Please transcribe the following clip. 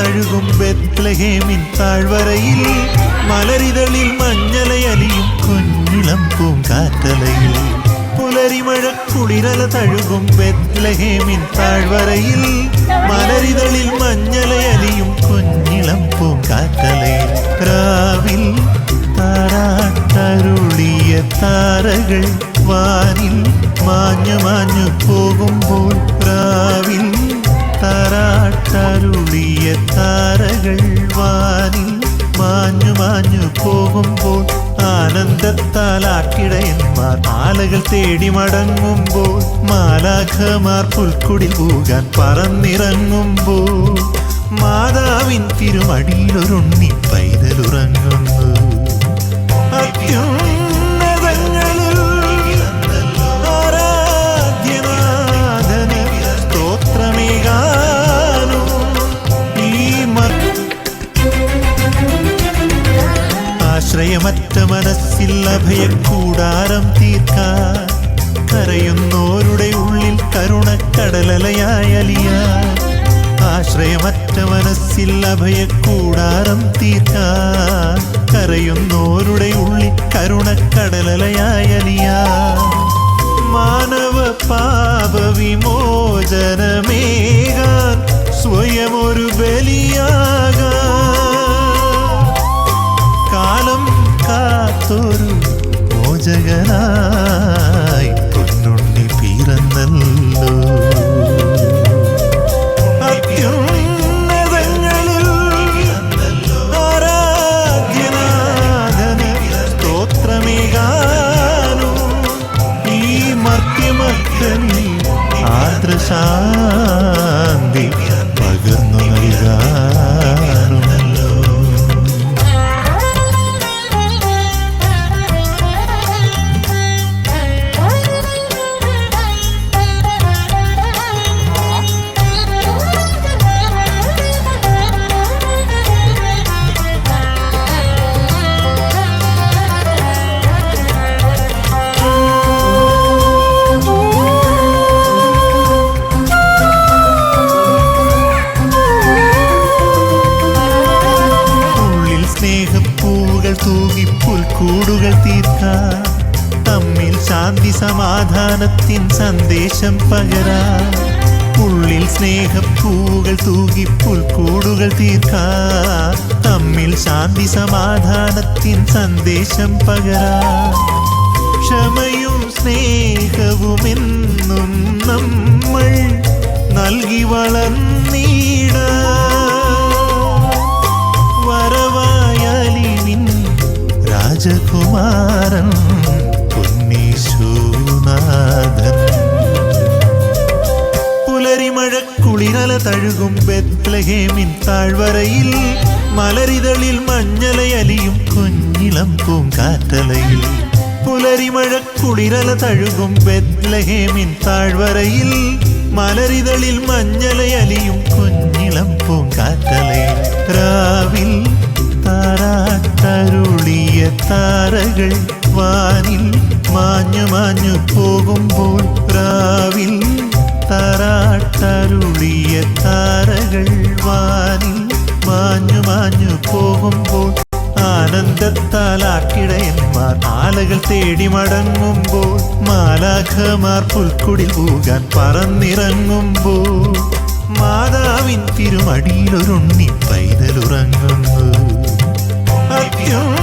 ബെത്ലഹേമിൻ താഴ്വരയിൽ. മലരിതളിൽ മഞ്ഞലയലിയും കുഞ്ഞിളം പൂങ്കാറ്റലയിൽ. പുലരിമഴ കുളിരല തഴുകും ബെത്ലഹേമിൻ താഴ്വരയിൽ. മലരിതളിൽ മഞ്ഞലയലിയും കുഞ്ഞിളം പൂങ്കാറ്റലയിൽ. രാവിൽ താരാട്ടരുളിയ താരകൾ വാനിൽ മാഞ്ഞു മാഞ്ഞു പോകുമ്പോൾ രാവിൽ താരാട്ടരുളിയ താരകൾ വാനിൽ മാഞ്ഞു മാഞ്ഞു പോകുമ്പോൾ ആനന്ദത്താൽ ആട്ടിടയന്മാർ ആലകൾ തേടി മടങ്ങുമ്പോൾ മാലാഖമാർ പുൽക്കുടി പോകാൻ പറന്നിറങ്ങുമ്പോൾ മാതാവിൻ തിരുമടിയിലൊരുണ്ണി പൈതലുറങ്ങുന്നു ആശ്രയമറ്റ മനസ്സിൽ അഭയക്കൂടാരം തീർക്കാൻ കരയുന്നോരുടെ ഉള്ളിൽ കരുണക്കടലലയായ അലിയാൻ ആശ്രയമറ്റ മനസ്സിൽ അഭയക്കൂടാരം തീർക്കാൻ കരയുന്നോരുടെ ഉള്ളിൽ കരുണക്കടലലയായ അലിയാൻ മാനവ പാപ വിമോചനമേകാൻ കാലം കാത്തൊരു മോചകനായി പൊന്നുണ്ണി പിറന്നല്ലോ. തൂകി പുൽക്കൂടുകൾ തീർക്കാൻ തമ്മിൽ ശാന്തി സമാധാനത്തിൻ സന്ദേശം പകരാൻ ഉള്ളിൽ സ്നേഹപ്പൂകൾ തൂകി പുൽക്കൂടുകൾ തീർക്കാൻ തമ്മിൽ ശാന്തി സമാധാനത്തിൻ സന്ദേശം പകരാൻ ക്ഷമയും സ്നേഹവുമെന്നും നമ്മൾ നൽകി വളർന്നീടാൻ രാജകുമാരൻ പുലരിമഴ കുളിരല തഴുകും ബെത്ലഹേമിൻ താഴ്വരയിൽ മലരിതളിൽ മഞ്ഞലയലിയും കുഞ്ഞിളം പൂങ്കാറ്റലയിൽ. പുലരിമഴ കുളിരല തഴുകും ബെത്ലഹേമിൻ താഴ്വരയിൽ മലരിതളിൽ മഞ്ഞലയലിയും കുഞ്ഞിളം പൂങ്കാറ്റലയിൽ. രാവിൽ താരകൾ വാനിൽ മാഞ്ഞു മാഞ്ഞു പോകുമ്പോൾ പ്രാവിൽ താരാട്ടരുളിയ താരകൾ വാനിൽ മാഞ്ഞു മാഞ്ഞു പോകുമ്പോൾ ആനന്ദത്താൽ ആലകൾ തേടി മടങ്ങുമ്പോൾ മാലാഖമാർ പുൽക്കുടിൽ പോകാൻ പറന്നിറങ്ങുമ്പോൾ മാതാവിൻ തിരുമടിയിലൊരുണ്ണി പൈതലുറങ്ങുന്നു. അത്യുന്നതങ്ങളിൽ